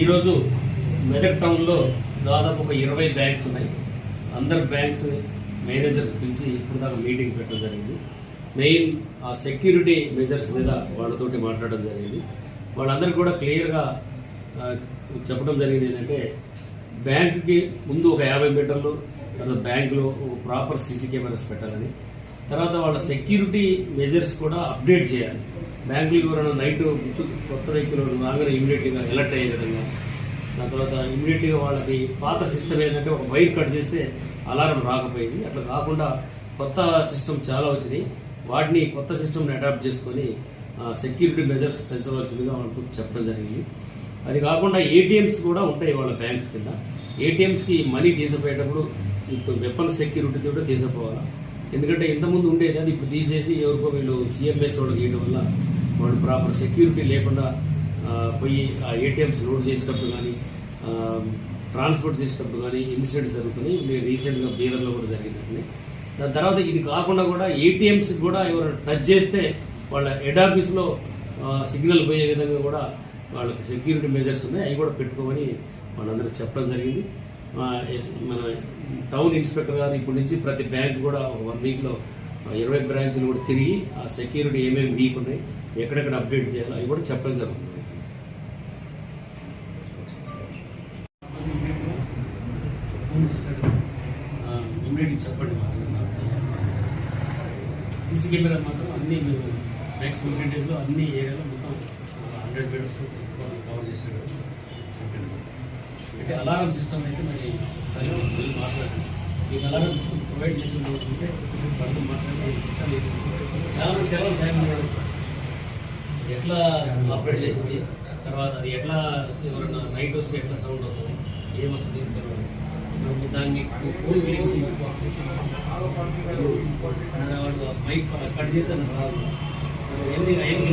ఈరోజు మెదక్ టౌన్లో దాదాపు ఒక ఇరవై బ్యాంక్స్ ఉన్నాయి. అందరు బ్యాంక్స్ మేనేజర్స్ పిలిచి ఇప్పుడు దాకా మీటింగ్ పెట్టడం జరిగింది. మెయిన్ ఆ సెక్యూరిటీ మెజర్స్ మీద వాళ్ళతోటి మాట్లాడడం జరిగింది. వాళ్ళందరికీ కూడా క్లియర్గా చెప్పడం జరిగింది ఏంటంటే బ్యాంకుకి ముందు ఒక యాభై మీటర్లు తర్వాత బ్యాంకులో ఒక ప్రాపర్ సీసీ కెమెరాస్ పెట్టాలని తర్వాత వాళ్ళ సెక్యూరిటీ మెజర్స్ కూడా అప్డేట్ చేయాలి. బ్యాంకులు ఎవరైనా నైట్ కొత్త వ్యక్తులు రాగానే ఇమీడియట్గా అలర్ట్ అయ్యే విధంగా. దాని తర్వాత ఇమీడియట్గా వాళ్ళకి పాత సిస్టమ్ ఏంటంటే ఒక వైర్ కట్ చేస్తే అలారం రాకపోయింది. అట్లా కాకుండా కొత్త సిస్టమ్ చాలా వచ్చినాయి. వాటిని కొత్త సిస్టమ్ని అడాప్ట్ చేసుకొని సెక్యూరిటీ మెజర్స్ పెంచవలసిందిగా వాళ్ళకు చెప్పడం జరిగింది. అది కాకుండా ఏటీఎంస్ కూడా ఉంటాయి వాళ్ళ బ్యాంక్స్ కింద. ఏటీఎంస్కి మనీ తీసిపోయేటప్పుడు వెపన్ సెక్యూరిటీ కూడా తీసుకుపోవాలి ఎందుకంటే ఇంతకుముందు ఉండేది అది ఇప్పుడు తీసేసి ఎవరికో వీళ్ళు సీఎంఎస్ వాళ్ళకి వేయడం వల్ల వాళ్ళు ప్రాపర్ సెక్యూరిటీ లేకుండా పోయి ఆ ఏటీఎంస్ లోడ్ చేసేటప్పుడు కానీ ట్రాన్స్పోర్ట్ చేసేటప్పుడు కానీ ఇన్సిడెంట్స్ జరుగుతున్నాయి. మీరు రీసెంట్గా బీదర్లో కూడా జరిగిందండి దాని తర్వాత ఇది కాకుండా కూడా ఏటీఎంస్ కూడా ఎవరైనా టచ్ చేస్తే వాళ్ళ హెడ్ ఆఫీస్లో సిగ్నల్ పోయే విధంగా కూడా వాళ్ళకి సెక్యూరిటీ మెజర్స్ ఉన్నాయి. అవి కూడా పెట్టుకోమని వాళ్ళందరూ చెప్పడం జరిగింది. మన టౌన్ ఇన్స్పెక్టర్ గారు ఇప్పటి నుంచి ప్రతి బ్యాంక్ కూడా వన్ వీక్లో ఇరవై బ్రాంచ్లు కూడా తిరిగి ఆ సెక్యూరిటీ ఏమేమి వీక్ ఉన్నాయి ఎక్కడెక్కడ అప్డేట్ చేయాలో అవి కూడా చెప్పడం జరుగుతుంది. ఇమ్మీడియట్లీ చెప్పండి సీసీ కెమెరా మాత్రం అన్ని మేము నెక్స్ట్ ఫిఫ్టీన్ డేస్లో అన్ని ఏరియాలో మొత్తం హండ్రెడ్ మీటర్స్ కవర్ చేసినట్టు అంటే అలారం సిస్టమ్ అయితే మరి సరే వెళ్ళి మాట్లాడండి మీకు అలారం సిస్టమ్ ప్రొవైడ్ చేసి ఉంటే వాళ్ళతో మాట్లాడే సిస్టమ్ చాలా మంది టైం ఎట్లా ఆపరేట్ చేసింది తర్వాత అది ఎట్లా ఎవరైనా నైట్ వస్తే ఎట్లా సౌండ్ వస్తుంది ఏమొస్తుంది అని తెలియదు దాన్ని ఫోన్ మైక్ కట్ చేస్తాను రాదు ఎన్ని ఐదు